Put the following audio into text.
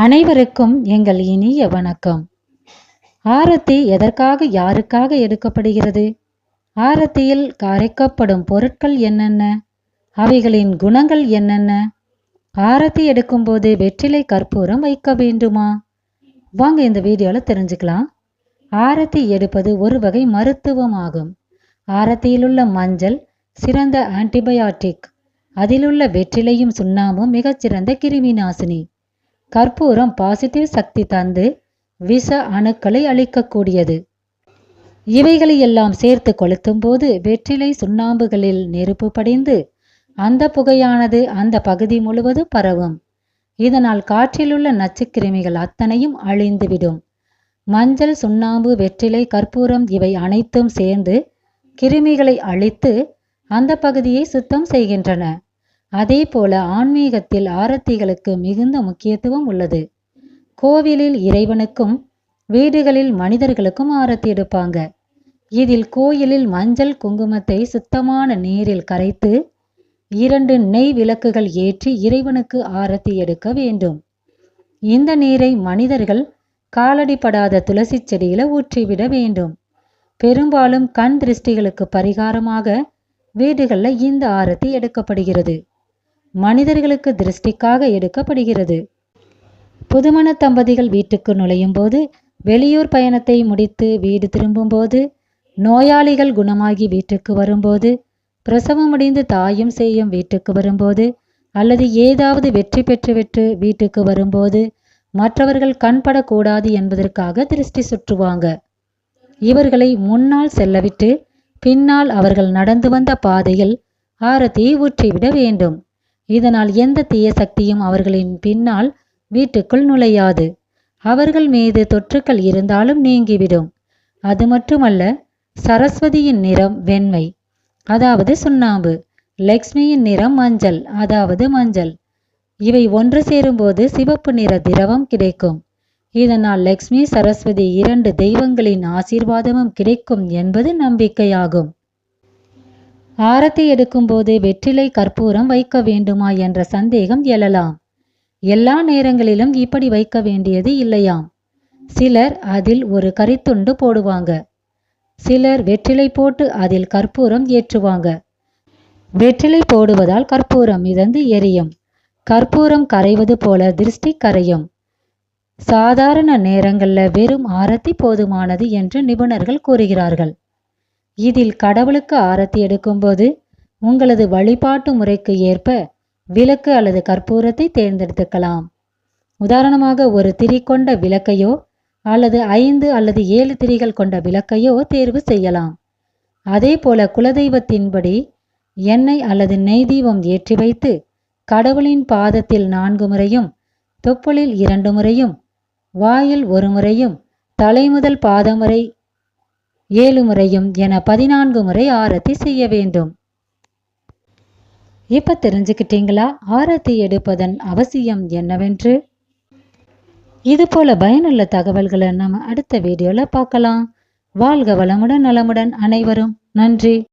அனைவருக்கும் எங்கள் இனிய வணக்கம். ஆரத்தி எதற்காக யாருக்காக எடுக்கப்படுகிறது? ஆரத்தியில் கரைக்கப்படும் பொருட்கள் என்னென்ன? அவைகளின் குணங்கள் என்னென்ன? ஆரத்தி எடுக்கும்போது வெற்றிலை கற்பூரம் வைக்க வேண்டுமா? வாங்க இந்த வீடியோவில் தெரிஞ்சுக்கலாம். ஆரத்தி எடுப்பது ஒரு வகை மருத்துவம் ஆகும். ஆரத்தியிலுள்ள மஞ்சள் சிறந்த ஆன்டிபயாட்டிக் அதிலுள்ள வெற்றிலையும் சுண்ணாமும் மிகச்சிறந்த கிருமி நாசினி. கற்பூரம் பாசிட்டிவ் சக்தி தந்து விஷ அணுக்களை அழிக்கக்கூடியது. இவைகளை எல்லாம் சேர்த்து கொளுத்தும் போது வெற்றிலை சுண்ணாம்புகளில் நெருப்பு படிந்து அந்த புகையானது அந்த பகுதி முழுவதும் பரவும். இதனால் காற்றிலுள்ள நச்சுக்கிருமிகள் அத்தனையும் அழிந்துவிடும். மஞ்சள் சுண்ணாம்பு வெற்றிலை கற்பூரம் இவை அனைத்தும் சேர்ந்து கிருமிகளை அழித்து அந்த பகுதியை சுத்தம் செய்கின்றன. அதே போல ஆன்மீகத்தில் ஆரத்திகளுக்கு மிகுந்த முக்கியத்துவம் உள்ளது. கோவிலில் இறைவனுக்கும் வீடுகளில் மனிதர்களுக்கும் ஆரத்தி எடுப்பாங்க. இதில் கோயிலில் மஞ்சள் குங்குமத்தை சுத்தமான நீரில் கரைத்து இரண்டு நெய் விளக்குகள் ஏற்றி இறைவனுக்கு ஆரத்தி எடுக்க வேண்டும். இந்த நீரை மனிதர்கள் காலடிப்படாத துளசி செடியில ஊற்றிவிட வேண்டும். பெரும்பாலும் கண் திருஷ்டிகளுக்கு பரிகாரமாக வீடுகளில் இந்த ஆரத்தி எடுக்கப்படுகிறது. மனிதர்களுக்கு திருஷ்டிக்காக எடுக்கப்படுகிறது. புதுமண தம்பதிகள் வீட்டுக்கு நுழையும் போது வெளியூர் பயணத்தை முடித்து வீடு திரும்பும்போது நோயாளிகள் குணமாகி வீட்டுக்கு வரும்போது பிரசவம் முடிந்து தாயும் செய்யும் வீட்டுக்கு வரும்போது அல்லது ஏதாவது வெற்றி பெற்றுவிட்டு வீட்டுக்கு வரும்போது மற்றவர்கள் கண்படக்கூடாது என்பதற்காக திருஷ்டி சுற்றுவாங்க. இவர்களை முன்னால் செல்லவிட்டு பின்னால் அவர்கள் நடந்து வந்த பாதையில் ஆரத்தியை ஊற்றிவிட வேண்டும். இதனால் எந்த தீய சக்தியும் அவர்களின் பின்னால் வீட்டுக்குள் நுழையாது. அவர்கள் மீது தொற்றுக்கள் இருந்தாலும் நீங்கிவிடும். அது மட்டுமல்ல சரஸ்வதியின் நிறம் வெண்மை அதாவது சுண்ணாம்பு லக்ஷ்மியின் நிறம் மஞ்சள் அதாவது மஞ்சள். இவை ஒன்று சேரும்போது சிவப்பு நிற திரவம் கிடைக்கும். இதனால் லக்ஷ்மி சரஸ்வதி இரண்டு தெய்வங்களின் ஆசீர்வாதமும் கிடைக்கும் என்பது நம்பிக்கையாகும். ஆரத்தி எடுக்கும்போது வெற்றிலை கற்பூரம் வைக்க வேண்டுமா என்ற சந்தேகம் எழலாம். எல்லா நேரங்களிலும் இப்படி வைக்க வேண்டியது இல்லையாம். சிலர் அதில் ஒரு கரித்துண்டு போடுவாங்க. சிலர் வெற்றிலை போட்டு அதில் கற்பூரம் ஏற்றுவாங்க. வெற்றிலை போடுவதால் கற்பூரம் மிதந்து எரியும். கற்பூரம் கரைவது போல திருஷ்டி கரையும். சாதாரண நேரங்களில் வெறும் ஆரத்தி போதுமானது என்று நிபுணர்கள் கூறுகிறார்கள். இதில் கடவுளுக்கு ஆரத்தி எடுக்கும்போது உங்களது வழிபாட்டு முறைக்கு ஏற்ப விளக்கு அல்லது கற்பூரத்தை தேர்ந்தெடுத்துக்கலாம். உதாரணமாக ஒரு திரி கொண்ட விளக்கையோ அல்லது ஐந்து அல்லது ஏழு திரிகள் கொண்ட விளக்கையோ தேர்வு செய்யலாம். அதே போல குலதெய்வத்தின்படி எண்ணெய் அல்லது நெய் தீபம் ஏற்றி வைத்து கடவுளின் பாதத்தில் நான்கு முறையும் தொப்புளில் இரண்டு முறையும் வாயில் ஒரு முறையும் தலைமுதல் பாதம் வரை ஏழு முறையும் என பதினான்கு முறை ஆரத்தி செய்ய வேண்டும். இப்ப தெரிஞ்சுக்கிட்டீங்களா? ஆரத்தி எடுப்பதன் அவசியம் என்னவென்று? இது போல பயனுள்ள தகவல்களை நம்ம அடுத்த வீடியோல பார்க்கலாம். வாழ்க வளமுடன் நலமுடன் அனைவரும். நன்றி.